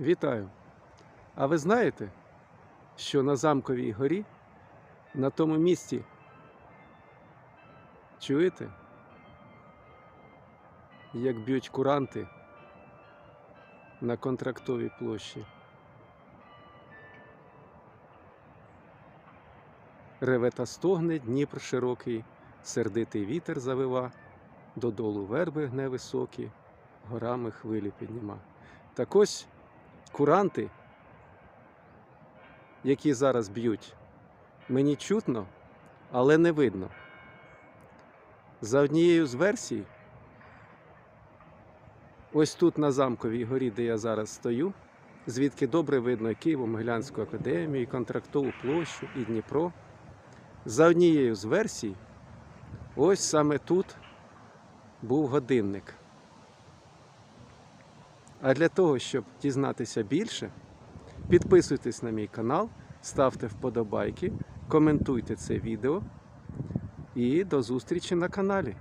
Вітаю! А ви знаєте, що на замковій горі, на тому місці, чуєте, як б'ють куранти на контрактовій площі? Реве та стогне Дніпр широкий, сердитий вітер завива, додолу верби гне високі, горами хвилі підніма. Так ось куранти, які зараз б'ють, мені чутно, але не видно. За однією з версій, ось тут на замковій горі, де я зараз стою, звідки добре видно Києво-Могилянську академію, контрактову площу, і Дніпро. За однією з версій, ось саме тут був годинник. А для того, щоб дізнатися більше, підписуйтесь на мій канал, ставте вподобайки, коментуйте це відео і до зустрічі на каналі.